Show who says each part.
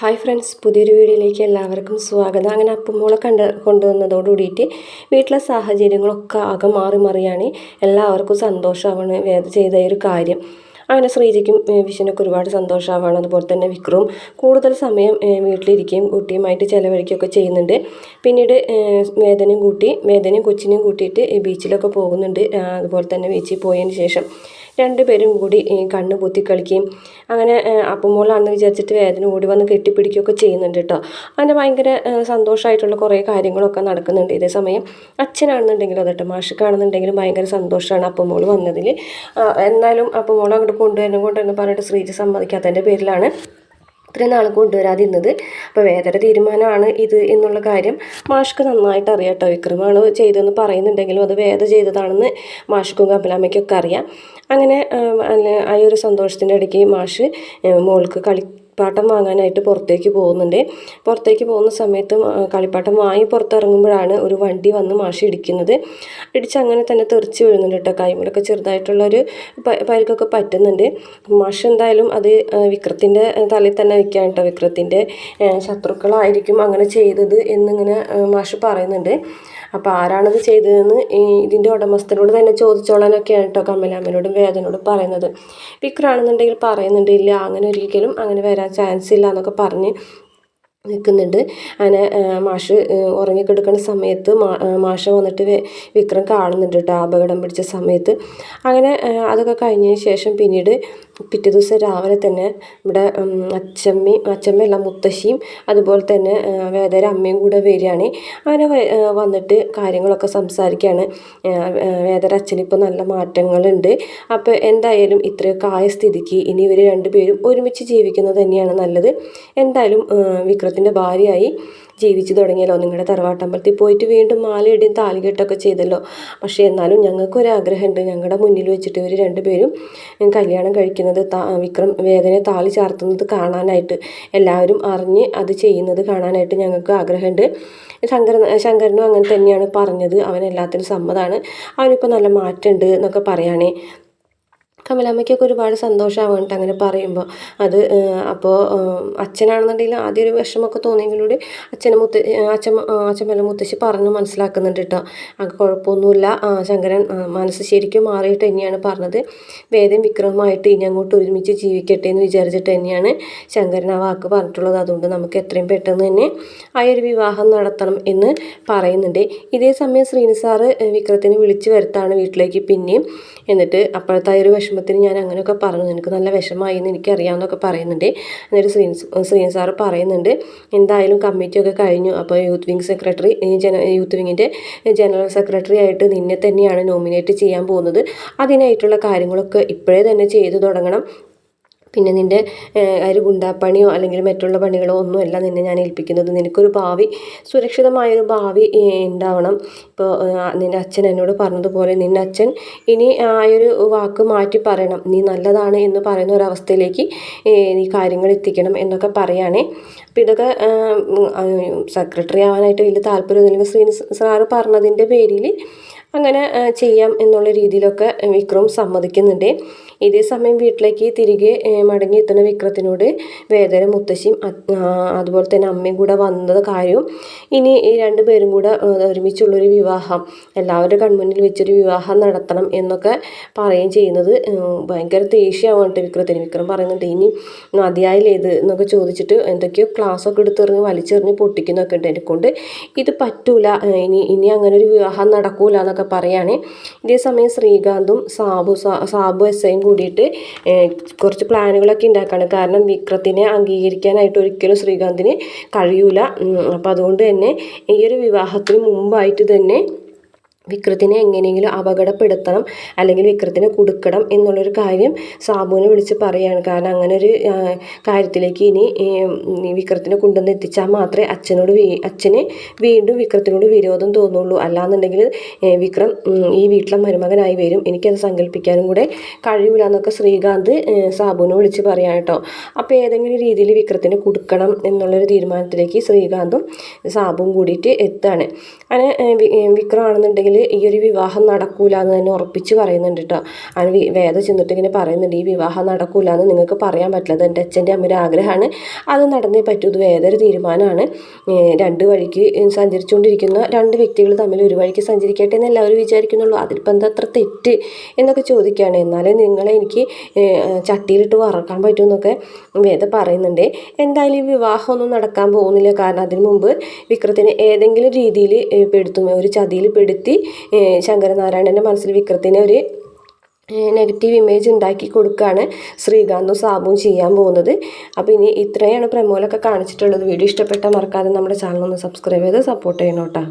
Speaker 1: Hi friends പുതിയൊരു വീഡിയോയിലേക്ക് എല്ലാവർക്കും സ്വാഗതം. അങ്ങനെ അപ്പുമോളെ കണ്ട് കൊണ്ടുവന്നതോടുകൂടിയിട്ട് വീട്ടിലെ സാഹചര്യങ്ങളൊക്കെ ആകെ മാറി മാറിയാണ്. എല്ലാവർക്കും സന്തോഷമാവാണ് ചെയ്ത ഒരു കാര്യം. അങ്ങനെ ശ്രീജയ്ക്കും വിഷുവിനൊക്കെ ഒരുപാട് സന്തോഷമാവാണ് അതുപോലെ തന്നെ വിക്രവും കൂടുതൽ സമയം വീട്ടിലിരിക്കുകയും കുട്ടിയുമായിട്ട് ചിലവഴിക്കുകയൊക്കെ ചെയ്യുന്നുണ്ട്. പിന്നീട് വേദനയും കൂട്ടി വേദനയും കൊച്ചിനെയും കൂട്ടിയിട്ട് ബീച്ചിലൊക്കെ പോകുന്നുണ്ട്. അതുപോലെ തന്നെ ബീച്ചിൽ പോയതിന് ശേഷം. രണ്ടുപേരും കൂടി കണ്ണ് പൊത്തി കളിക്കുകയും അങ്ങനെ അപ്പുമോളാണെന്ന് വിചാരിച്ചിട്ട് വേദന ഓടി വന്ന് കെട്ടിപ്പിടിക്കുകയൊക്കെ ചെയ്യുന്നുണ്ട് കേട്ടോ. അങ്ങനെ ഭയങ്കര സന്തോഷമായിട്ടുള്ള കുറേ കാര്യങ്ങളൊക്കെ നടക്കുന്നുണ്ട് ഇതേ സമയം. അച്ഛനാണെന്നുണ്ടെങ്കിലും അതെട്ടോ മാഷിക്കാണെന്നുണ്ടെങ്കിലും ഭയങ്കര സന്തോഷമാണ് അപ്പുമോൾ വന്നതിൽ എന്നാലും അപ്പുമോൾ അങ്ങോട്ട് കൊണ്ടുവരണം കൊണ്ടുവരണം പറഞ്ഞിട്ട് ശ്രീജ സമ്മതിക്കാത്തതിന്റെ പേരിലാണ് ഇത്രയും നാൾ കൊണ്ടുവരാതിരുന്നത്. അപ്പോൾ വേദന തീരുമാനമാണ് ഇത് എന്നുള്ള കാര്യം മാഷ്ക്ക് നന്നായിട്ട് അറിയാം കേട്ടോ വിക്രമാണ് ചെയ്തതെന്ന് പറയുന്നുണ്ടെങ്കിലും അത് വേദ ചെയ്തതാണെന്ന് മാഷ്ക്കും കപിലാമ്മയ്ക്കൊക്കെ അറിയാം. അങ്ങനെ ആ ഒരു സന്തോഷത്തിന്റെ ഇടയ്ക്ക് മാഷ് മോൾക്ക് കളി കളിപ്പാട്ടം വാങ്ങാനായിട്ട് പുറത്തേക്ക് പോകുന്നുണ്ട്. പുറത്തേക്ക് പോകുന്ന സമയത്ത് കളിപ്പാട്ടം വാങ്ങി പുറത്തിറങ്ങുമ്പോഴാണ് ഒരു വണ്ടി വന്ന് മാഷി ഇടിക്കുന്നത്. ഇടിച്ച് അങ്ങനെ തന്നെ തെറിച്ച് വീഴുന്നുണ്ട് കേട്ടോ. കൈമുടൊക്കെ ചെറുതായിട്ടുള്ളൊരു പരിക്കൊക്കെ പറ്റുന്നുണ്ട്. മാഷ് എന്തായാലും അത് വിക്രത്തിന്റെ തലയിൽ തന്നെ വയ്ക്കാൻ കേട്ടോ. വിക്രത്തിന്റെ ശത്രുക്കളായിരിക്കും അങ്ങനെ ചെയ്തത് എന്നിങ്ങനെ മാഷ് പറയുന്നുണ്ട്. അപ്പോൾ ആരാണത് ചെയ്തതെന്ന് ഇതിന്റെ ഉടമസ്ഥനോട് തന്നെ ചോദിച്ചോളാനൊക്കെയാണ് കേട്ടോ കമലാമ്മനോടും വേദനോടും പറയുന്നത്. വിക്രാണെന്നുണ്ടെങ്കിൽ പറയുന്നുണ്ട് ഇല്ല അങ്ങനെ ഒരിക്കലും അങ്ങനെ വരാൻ ചാൻസ് ഇല്ല എന്നൊക്കെ പറഞ്ഞ് നിൽക്കുന്നുണ്ട് അങ്ങനെ മാഷ് ഉറങ്ങിക്കെടുക്കുന്ന സമയത്ത് മാഷ വന്നിട്ട് വിക്രം കാണുന്നുണ്ട് കേട്ടോ അപകടം പിടിച്ച സമയത്ത്. അങ്ങനെ അതൊക്കെ കഴിഞ്ഞതിന് ശേഷം പിന്നീട് പിറ്റേ ദിവസം രാവിലെ തന്നെ ഇവിടെ അച്ചമ്മയും അച്ചമ്മയല്ല മുത്തശ്ശിയും അതുപോലെ തന്നെ വേദര അമ്മയും കൂടെ വരികയാണ്. അങ്ങനെ വന്നിട്ട് കാര്യങ്ങളൊക്കെ സംസാരിക്കുകയാണ്. വേദര അച്ഛനിപ്പോൾ നല്ല മാറ്റങ്ങളുണ്ട്. അപ്പോൾ എന്തായാലും ഇത്രയൊക്കെ ആയ സ്ഥിതിക്ക് ഇനി ഇവർ രണ്ടുപേരും ഒരുമിച്ച് ജീവിക്കുന്നത് തന്നെയാണ് നല്ലത്. എന്തായാലും വിക്രത്തിന്റെ ഭാര്യയായി. ജീവിച്ചു തുടങ്ങിയല്ലോ. നിങ്ങളുടെ തറവാട്ടമ്പലത്തിൽ പോയിട്ട് വീണ്ടും മാലയിടും താലികെട്ടൊക്കെ ചെയ്തല്ലോ. പക്ഷേ എന്നാലും ഞങ്ങൾക്കൊരാഗ്രഹമുണ്ട്. ഞങ്ങളുടെ മുന്നിൽ വെച്ചിട്ട് ഇവർ രണ്ടുപേരും കല്യാണം കഴിക്കുന്നത് വിക്രം വേദനയെ താളി ചാർത്തുന്നത് കാണാനായിട്ട് എല്ലാവരും അറിഞ്ഞ് അത് ചെയ്യുന്നത് കാണാനായിട്ട് ഞങ്ങൾക്ക് ആഗ്രഹമുണ്ട്. ശങ്കര ശങ്കരനും അങ്ങനെ തന്നെയാണ് പറഞ്ഞത്. അവൻ എല്ലാത്തിനും സമ്മതമാണ് അവനിപ്പോൾ നല്ല മാറ്റമുണ്ട് എന്നൊക്കെ പറയുകയാണേ കമലാമ്മയ്ക്കൊക്കെ ഒരുപാട് സന്തോഷമാവുന്നുണ്ട് അങ്ങനെ പറയുമ്പോൾ അത് അപ്പോൾ അച്ഛനാണെന്നുണ്ടെങ്കിൽ ആദ്യം ഒരു വിഷമമൊക്കെ തോന്നിയെങ്കിലൂടെ അച്ഛനെ മുത്ത അച്ഛൻ അച്ഛമ്മല മുത്തശ്ശി പറഞ്ഞു മനസ്സിലാക്കുന്നുണ്ട് കേട്ടോ അത് കുഴപ്പമൊന്നുമില്ല. ശങ്കരൻ മനസ്സ് ശരിക്കും മാറിയിട്ട് തന്നെയാണ് പറഞ്ഞത്. വേദം വിക്രമമായിട്ട് ഇനി അങ്ങോട്ട് ഒരുമിച്ച് ജീവിക്കട്ടെ എന്ന് വിചാരിച്ചിട്ട് തന്നെയാണ് ശങ്കരൻ ആ വാക്ക് പറഞ്ഞിട്ടുള്ളത്. അതുകൊണ്ട് നമുക്ക് എത്രയും പെട്ടെന്ന് തന്നെ ആ ഒരു വിവാഹം നടത്തണം എന്ന് പറയുന്നുണ്ട്. ഇതേ സമയം ശ്രീനിസാറ് വിക്രത്തിനെ വിളിച്ചു വരുത്താണ് വീട്ടിലേക്ക് പിന്നെയും. എന്നിട്ട് അപ്പോഴത്തെ ആ ഒരു വിഷമത്തിന് ഞാൻ അങ്ങനെയൊക്കെ പറഞ്ഞു. നിനക്ക് നല്ല വിഷമമായി എന്ന് എനിക്കറിയാമെന്നൊക്കെ പറയുന്നുണ്ട്. എന്നൊരു ശ്രീ ശ്രീൻ സാറ് പറയുന്നുണ്ട് എന്തായാലും കമ്മിറ്റിയൊക്കെ കഴിഞ്ഞു. അപ്പോൾ യൂത്ത് വിങ് സെക്രട്ടറി ജന യൂത്ത് വിങ്ങിന്റെ ജനറൽ സെക്രട്ടറി ആയിട്ട് നിന്നെ തന്നെയാണ് നോമിനേറ്റ് ചെയ്യാൻ പോകുന്നത്. അതിനായിട്ടുള്ള കാര്യങ്ങളൊക്കെ ഇപ്പോഴേ തന്നെ ചെയ്തു തുടങ്ങണം. പിന്നെ നിന്റെ ഒരു ഗുണ്ടാപ്പണിയോ അല്ലെങ്കിൽ മറ്റുള്ള പണികളോ ഒന്നുമല്ല നിന്നെ ഞാൻ ഏൽപ്പിക്കുന്നത്. നിനക്കൊരു ഭാവി സുരക്ഷിതമായൊരു ഭാവി ഉണ്ടാവണം. ഇപ്പോൾ നിന്റെ അച്ഛൻ എന്നോട് പറഞ്ഞതുപോലെ നിന്റെ അച്ഛൻ ഇനി ആ ഒരു വാക്ക് മാറ്റി പറയണം. നീ നല്ലതാണ് എന്ന് പറയുന്ന ഒരവസ്ഥയിലേക്ക് നീ കാര്യങ്ങൾ എത്തിക്കണം എന്നൊക്കെ പറയുകയാണേ അപ്പോൾ ഇതൊക്കെ സെക്രട്ടറി ആവാനായിട്ട് വലിയ താല്പര്യമൊന്നുമില്ലെങ്കിൽ ശ്രീ സാറ് പറഞ്ഞതിന്റെ പേരിൽ അങ്ങനെ ചെയ്യാം എന്നുള്ള രീതിയിലൊക്കെ വിക്രം സമ്മതിക്കുന്നുണ്ട്. ഇതേ സമയം വീട്ടിലേക്ക് തിരികെ മടങ്ങി മടങ്ങിയെത്തുന്ന വിക്രത്തിനോട് വേദന മുത്തശ്ശിയും അതുപോലെ തന്നെ അമ്മയും കൂടെ വന്നത് കാര്യവും ഇനി ഈ രണ്ടുപേരും കൂടെ ഒരുമിച്ചുള്ളൊരു വിവാഹം എല്ലാവരുടെ കൺമുന്നിൽ വെച്ചൊരു വിവാഹം നടത്തണം എന്നൊക്കെ പറയുകയും ചെയ്യുന്നത് ഭയങ്കര ദേഷ്യമാവട്ടെ വിക്രത്തിന്. വിക്രം പറയുന്നുണ്ട് ഇനി മതിയായില്ലേ ഇത്? എന്നൊക്കെ ചോദിച്ചിട്ട് എന്തൊക്കെയോ ക്ലാസ്സൊക്കെ എടുത്തെറിഞ്ഞ് വലിച്ചെറിഞ്ഞ് പൊട്ടിക്കുന്നൊക്കെ ഉണ്ട് എന്നെ കൊണ്ട് ഇത് പറ്റൂല ഇനി ഇനി അങ്ങനെ ഒരു വിവാഹം നടക്കൂല എന്നൊക്കെ പറയുകയാണ് ഇതേ സമയം ശ്രീകാന്തും സാബു സാബു എസ് ഐയും കൂടിയിട്ട് കുറച്ച് പ്ലാനുകളൊക്കെ ഉണ്ടാക്കുകയാണ് കാരണം വിക്രത്തിനെ അംഗീകരിക്കാനായിട്ട് ഒരിക്കലും ശ്രീകാന്തിന് കഴിയൂല. അപ്പോൾ അതുകൊണ്ട് തന്നെ ഈ ഒരു വിവാഹത്തിന് മുമ്പായിട്ട് തന്നെ വിക്രത്തിനെ എങ്ങനെയെങ്കിലും അപകടപ്പെടുത്തണം അല്ലെങ്കിൽ വിക്രത്തിനെ കൊടുക്കണം എന്നുള്ളൊരു കാര്യം സാബുവിനെ വിളിച്ച് പറയുകയാണ് കാരണം അങ്ങനെ ഒരു കാര്യത്തിലേക്ക് ഇനി വിക്രത്തിനെ കൊണ്ടുവന്ന് എത്തിച്ചാൽ മാത്രമേ അച്ഛനോട് അച്ഛന് വീണ്ടും വിക്രത്തിനോട് വിരോധം തോന്നുള്ളൂ. അല്ലാന്നുണ്ടെങ്കിൽ വിക്രം ഈ വീട്ടിലെ മരുമകനായി വരും. എനിക്കത് സങ്കല്പിക്കാനും കൂടെ കഴിയില്ല എന്നൊക്കെ ശ്രീകാന്ത് സാബുവിനെ വിളിച്ച് പറയാം കേട്ടോ. അപ്പോൾ ഏതെങ്കിലും രീതിയിൽ വിക്രത്തിനെ കൊടുക്കണം എന്നുള്ളൊരു തീരുമാനത്തിലേക്ക് ശ്രീകാന്തും സാബുവും കൂടിയിട്ട് എത്താണ്. അങ്ങനെ വിക്രം ആണെന്നുണ്ടെങ്കിൽ ഈ ഒരു വിവാഹം നടക്കൂല എന്ന് തന്നെ ഉറപ്പിച്ച് പറയുന്നുണ്ട് കേട്ടോ വി- വേദ ചെന്നിട്ട് ഇങ്ങനെ പറയുന്നുണ്ട് ഈ വിവാഹം നടക്കൂല എന്ന് നിങ്ങൾക്ക് പറയാൻ പറ്റില്ല. അത് എന്റെ അച്ഛന്റെ അമ്മയുടെ ആഗ്രഹമാണ്. അത് നടന്നേ പറ്റൂ. ഇത് വേദൊരു തീരുമാനമാണ്. രണ്ട് വഴിക്ക് സഞ്ചരിച്ചുകൊണ്ടിരിക്കുന്ന രണ്ട് വ്യക്തികൾ തമ്മിൽ ഒരു വഴിക്ക് സഞ്ചരിക്കട്ടെ എന്ന് എല്ലാവരും വിചാരിക്കുന്നുള്ളൂ. അതിലിപ്പോൾ എന്താ അത്ര തെറ്റ് എന്നൊക്കെ ചോദിക്കുകയാണ്. എന്നാലേ നിങ്ങളെ എനിക്ക് ചട്ടിയിലിട്ട് വറക്കാൻ പറ്റുമെന്നൊക്കെ വേദ പറയുന്നുണ്ട്. എന്തായാലും ഈ വിവാഹമൊന്നും നടക്കാൻ പോകുന്നില്ല. കാരണം അതിന് മുമ്പ് വിക്രത്തിനെ ഏതെങ്കിലും രീതിയിൽ പെടുത്തും. ഒരു ചതിയിൽ പെടുത്തി ശങ്കരനാരായണന്റെ മനസ്സിൽ വിക്രത്തിനെ ഒരു നെഗറ്റീവ് ഇമേജ് ഉണ്ടാക്കി കൊടുക്കുകയാണ് ശ്രീകാന്തും സാബുവും ചെയ്യാൻ പോകുന്നത്. അപ്പോൾ ഇനി ഇത്രയാണ് പ്രമോലൊക്കെ കാണിച്ചിട്ടുള്ളത്. വീഡിയോ ഇഷ്ടപ്പെട്ടാൽ മറക്കാതെ നമ്മുടെ ചാനൽ ഒന്ന് സബ്സ്ക്രൈബ് ചെയ്ത് സപ്പോർട്ട് ചെയ്യണം കേട്ടോ.